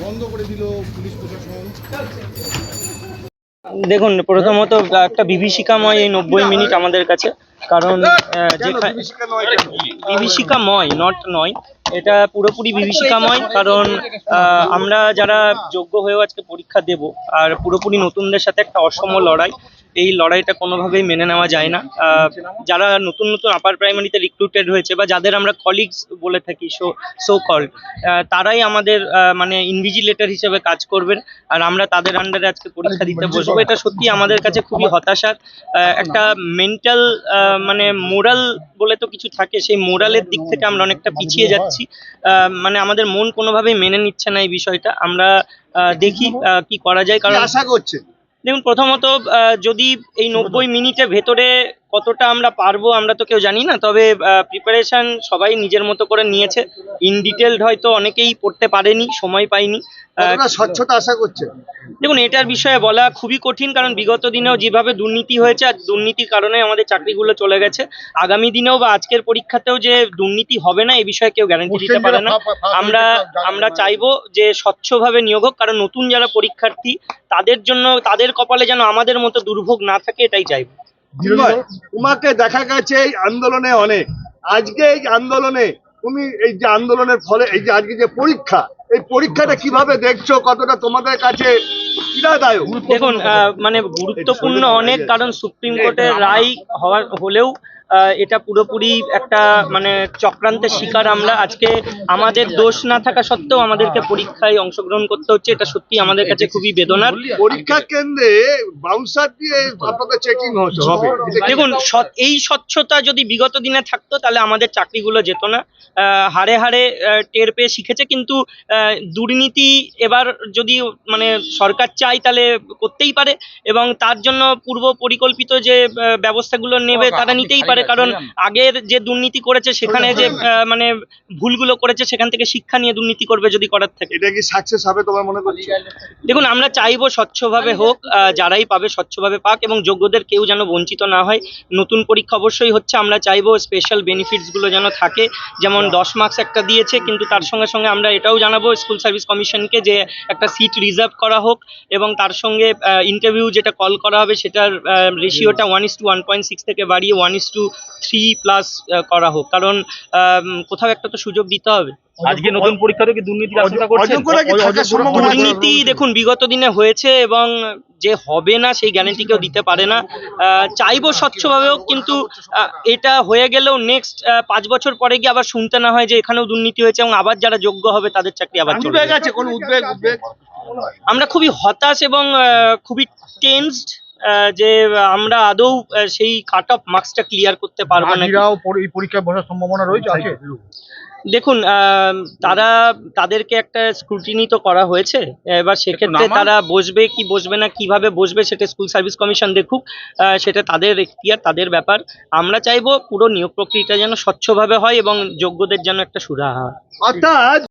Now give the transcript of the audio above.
বন্ধ করে দিল পুলিশ প্রশাসন। দেখুন, প্রথমত একটা বিভীষিকাময় এই নব্বই মিনিট আমাদের কাছে, কারণ বিভীষিকা ময় বিভীষিকাময় নট নয়, এটা পুরোপুরি বিভীষিকাময়, কারণ আমরা যারা যোগ্য হয়েও আজকে পরীক্ষা দেব, আর পুরোপুরি নতুনদের সাথে একটা অসম লড়াই এই লড়াইটা কোনোভাবেই মেনে নেওয়া যায় না। আহ, যারা নতুন নতুন আপার প্রাইমারিতে রিক্রুটেড হয়েছে বা যাদের আমরা কলিগস বলে থাকি সো সো কল্ড তারাই আমাদের আহ, মানে ইনভিজিলেটর হিসেবে কাজ করবেন। আর আমরা তাদের আন্ডারে আজকে পরীক্ষা দিতে বসবো। এটা সত্যি আমাদের কাছে খুবই হতাশার আহ, একটা মেন্টাল মানে মোরাল বলে তো কিছু থাকে সেই মোরালের দিক থেকে আমরা অনেকটা পিছিয়ে যাচ্ছি। আহ, মানে আমাদের মন কোনোভাবেই মেনে নিচ্ছে না এই বিষয়টা। আমরা আহ, দেখি আহ, কি করা যায়। কারণ আশা করছে। দেখুন প্রথমত যদি এই নব্বই মিনিটের ভেতরে কতটা আমরা পারব আমরা তো কেউ জানি না তবে প্রিপারেশন সবাই নিজের মতো করে নিয়েছে। ইন ডিটেলড হয়তো অনেকেই পড়তে পারেনি সময় পায়নি স্বচ্ছতা আশা করছে দেখুন এটার বিষয়ে বলা খুবই কঠিন কারণ বিগত দিনেও যেভাবে দুর্নীতি হয়েছে আর দুর্নীতির কারণে আমাদের চাকরিগুলো চলে গেছে আগামী দিনেও বা আজকের পরীক্ষাতেও যে দুর্নীতি হবে না এ বিষয়ে কেউ গ্যারান্টি দিতে পারে না। আমরা আমরা চাইব যে স্বচ্ছভাবে নিয়োগ হোক কারণ নতুন যারা পরীক্ষার্থী তাদের জন্য তাদের কপালে যেন আমাদের মতো দুর্ভোগ না থাকে এটাই চাইব। তোমাকে দেখা গেছে এই আন্দোলনে অনেক। আজকে এই আন্দোলনে তুমি এই যে আন্দোলনের ফলে এই যে আজকে যে পরীক্ষা এই পরীক্ষাটা কীভাবে দেখছ কতটা তোমাদের কাছে দেখুন আহ, মানে গুরুত্বপূর্ণ অনেক কারণ সুপ্রিম কোর্টের রায় হওয়ার হলেও এটা পুরোপুরি একটা মানে চক্রান্তের শিকার আমরা। আজকে আমাদের দোষ না থাকা সত্ত্বেও আমাদেরকে পরীক্ষায় অংশগ্রহণ করতে হচ্ছে। এটা সত্যি আমাদের কাছে খুবই বেদনার। পরীক্ষা কেন্দ্রে বাউন্সার দিয়ে আপনাদের চেকিং হবে। দেখুন এই স্বচ্ছতা যদি বিগত দিনে থাকতো তাহলে আমাদের চাকরিগুলো যেত না। আহ, হারে হাড়ে আহ, টের পেয়ে শিখেছে কিন্তু আহ, দুর্নীতি এবার যদি মানে সরকার চায় তাহলে করতেই পারে। এবং তার জন্য পূর্ব পরিকল্পিত যে আহ, ব্যবস্থাগুলো নেবে তারা নিতেই পারে। কারণ আগের যে দুর্নীতি করেছে সেখানে যে মানে ভুলগুলো করেছে সেখান থেকে শিক্ষা নিয়ে দুর্নীতি করবে যদি করার থাকে। এটা কি সাকসেস হবে তোমার মনে করছ? দেখুন আমরা চাইব স্বচ্ছভাবে হোক যারাই পাবে স্বচ্ছভাবে পাক এবং যোগ্যদের কেউ যেন বঞ্চিত না হয়। নতুন পরীক্ষা অবশ্যই হচ্ছে আমরা চাইব স্পেশাল বেনিফিটসগুলো যেন থাকে। যেমন দশ মার্কস একটা দিয়েছে কিন্তু তার সঙ্গে সঙ্গে আমরা এটাও জানাব স্কুল সার্ভিস কমিশনকে যে একটা সিট রিজার্ভ করা হোক এবং তার সঙ্গে ইন্টারভিউ যেটা কল করা হবে সেটার রেশিওটা one is two one point six থেকে বাড়িয়ে one is two three plus করা হোক। কারণ কোথাও একটা তো সুযোগ দিতে হবে। আজকে নতুন পরীক্ষাতে কি দুর্নীতির আশঙ্কা করছেন? দুর্নীতি দেখুন বিগত দিনে হয়েছে এবং যে হবে না সেই গ্যারান্টি কেউ দিতে পারে না। আহ, চাইব স্বচ্ছভাবেও কিন্তু এটা হয়ে গেলেও নেক্সট পাঁচ বছর পরে গিয়ে আবার শুনতে না হয় যে এখানেও দুর্নীতি হয়েছে এবং আবার যারা যোগ্য হবে তাদের চাকরি আবার চলে উদ্বেগ আছে কোন উদ্বেগ? উদ্বেগ? আমরা খুবই হতাশ এবং আহ, খুবই টেন্সড যে আমরা আদৌ সেই কাট অফ মার্কসটা ক্লিয়ার করতে পারব না এই পরীক্ষায় বসার সম্ভাবনা রয়েছে? আছে? দেখুন আহ, তারা তাদেরকে একটা স্ক্রুটিনি তো করা হয়েছে। এবার সেক্ষেত্রে তারা বসবে কি বসবে না কীভাবে বসবে সেটা স্কুল সার্ভিস কমিশন দেখুক। আহ, সেটা তাদের এখতিয়ার তাদের ব্যাপার। আমরা চাইব পুরো নিয়োগ প্রক্রিয়াটা যেন স্বচ্ছভাবে হয় এবং যোগ্যদের যেন একটা সুরাহা হয়। অর্থাৎ